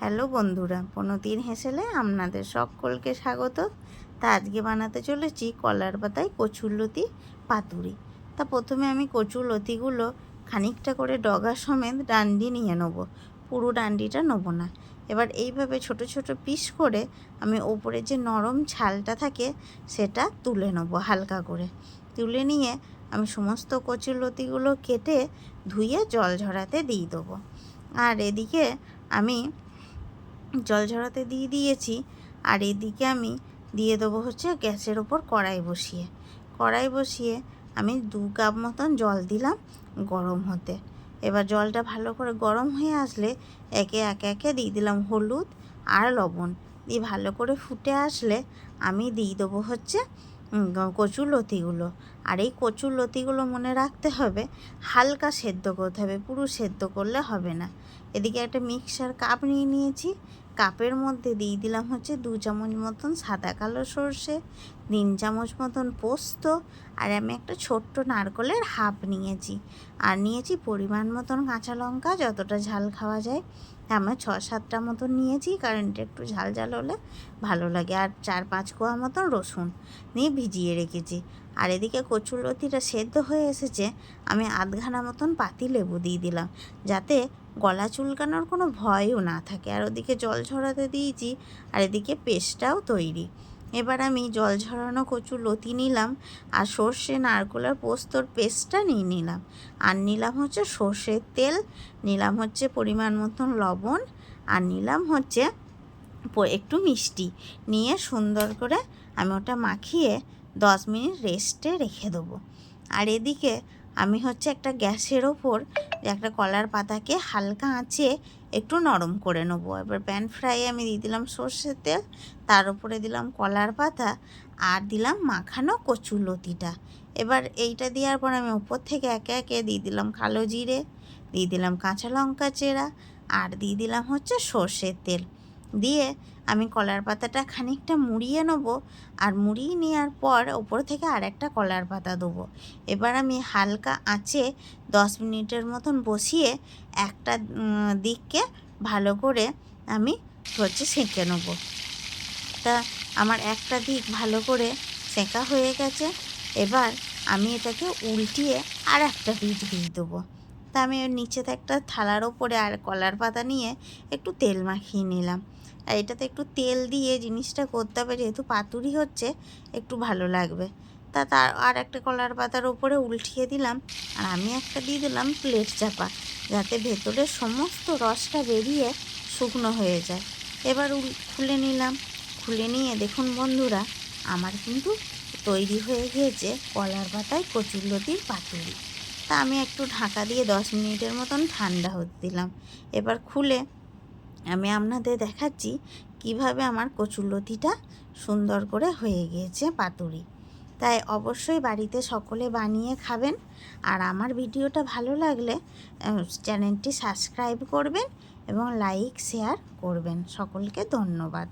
Hello বন্ধুরা পনতির হেসেলে আপনাদের সকলকে স্বাগত। তা আজকে বানাতে চলেছি কলার পাতায় কচুরলতি পাতুরি। তা প্রথমে আমি কচুরলতিগুলো খানিকটা করে ডগা সমেত ডান্ডি নিয়ে নেব। পুরো ডান্ডিটা নেব না। এবার এইভাবে ছোট ছোট পিস করে আমি ওপরে যে নরম ছালটা থাকে, সেটা তুলে নেব হালকা করে। তুলে নিয়ে আমি সমস্ত কচুরলতিগুলো কেটে ধুয়ে জল ঝরাতে দিয়ে দেবো। আর এদিকে আমি জল ঝরাতে দিয়ে দিয়েছি আর এদিকে আমি দিয়ে দেবো হচ্ছে গ্যাসের ওপর কড়াই বসিয়ে। কড়াই বসিয়ে আমি দু কাপ মতন জল দিলাম গরম হতে। এবার জলটা ভালো করে গরম হয়ে আসলে একে একে একে দিয়ে দিলাম হলুদ আর লবণ। দিয়ে ভালো করে ফুটে আসলে আমি দিয়ে দেবো হচ্ছে কচুর লতিগুলো। আর এই কচুর লতিগুলো মনে রাখতে হবে, হালকা সেদ্ধ করতে হবে, পুরো সেদ্ধ করলে হবে না। এদিকে একটা মিক্সার কাপ নিয়ে নিয়েছি। কাপের মধ্যে দিয়ে দিলাম হচ্ছে দু চামচ মতন সাদা কালো সর্ষে, তিন চামচ মতন পোস্ত, আর আমি একটা ছোট্ট নারকলের হাফ নিয়েছি। আর নিয়েছি পরিমাণ মতন কাঁচা লঙ্কা, যতটা ঝাল খাওয়া যায়। আমরা ছ সাতটা মতন নিয়েছি কারণ এটা একটু ঝাল ঝাল হলে ভালো লাগে। আর চার পাঁচ কোয়া মতন রসুন নিয়ে ভিজিয়ে রেখেছি। আর এদিকে কচুরলতিটা সেদ্ধ হয়ে এসেছে, আমি আধঘানা মতন পাতি লেবু দিয়ে দিলাম, যাতে গলা চুলকানোর কোনো ভয়ও না থাকে। আর ওদিকে জল ঝরাতে দিয়েছি, আর এদিকে পেস্টটাও তৈরি। এবার আমি জল ঝরানো কচু লতি নিলাম আর সর্ষে নারকোল আর পোস্তর পেস্টটা নিয়ে নিলাম। আর নিলাম হচ্ছে সর্ষের তেল, নিলাম হচ্ছে পরিমাণ মতন লবণ, আর নিলাম হচ্ছে একটু মিষ্টি। নিয়ে সুন্দর করে আমি ওটা মাখিয়ে দশ মিনিট রেস্টে রেখে দেবো। আর এদিকে আমি হচ্ছে একটা গ্যাসের ওপর একটা কলার পাতাকে হালকা আঁচে একটু নরম করে নেব। এবার প্যান ফ্রাই আমি দিয়ে দিলাম সর্ষের তেল, তার উপরে দিলাম কলার পাতা আর দিলাম মাখানো কচুর লতিটা। এবার এইটা দেওয়ার পর আমি উপর থেকে একে একে দিয়ে দিলাম কালো জিরে, দিয়ে দিলাম কাঁচা লঙ্কা চেরা আর দিয়ে দিলাম হচ্ছে সর্ষের তেল। দিয়ে আমি কলার পাতাটা খানিকটা মুড়িয়ে নেব আর মুড়িয়ে নেওয়ার পর ওপর থেকে আর একটা কলার পাতা দেবো। এবার আমি হালকা আঁচে দশ মিনিটের মতন বসিয়ে একটা দিককে ভালো করে আমি হচ্ছে সেঁকে নেব। তা আমার একটা দিক ভালো করে সেঁকা হয়ে গেছে। এবার আমি এটাকে উল্টিয়ে আর একটা পিঠ দিয়ে দেবো। তা আমি নিচেতে একটা থালার ওপরে আর কলার পাতা নিয়ে একটু তেল মাখিয়ে নিলাম। আর এটাতে একটু তেল দিয়ে জিনিসটা করতে হবে, যেহেতু পাতুরি হচ্ছে, একটু ভালো লাগবে। তা তার আর একটা কলার পাতার উপরে উল্টিয়ে দিলাম, আর আমি একটা দিয়ে দিলাম প্লেট চাপা, যাতে ভেতরের সমস্ত রসটা বেরিয়ে শুকনো হয়ে যায়। এবার উল, খুলে নিলাম। খুলে নিয়ে দেখুন বন্ধুরা, আমার কিন্তু তৈরি হয়ে গিয়েছে কলার পাতায় কচুরলতির পাতুরি। তা আমি একটু ঢাকা দিয়ে দশ মিনিটের মতন ঠান্ডা হতে দিলাম। এবার খুলে আমি আপনাদের দেখাচ্ছি কীভাবে আমার কচুরলতিটা সুন্দর করে হয়ে গিয়েছে পাতুরি। তাই অবশ্যই বাড়িতে সকলে বানিয়ে খাবেন। আর আমার ভিডিওটা ভালো লাগলে চ্যানেলটি সাবস্ক্রাইব করবেন এবং লাইক, শেয়ার করবেন। সকলকে ধন্যবাদ।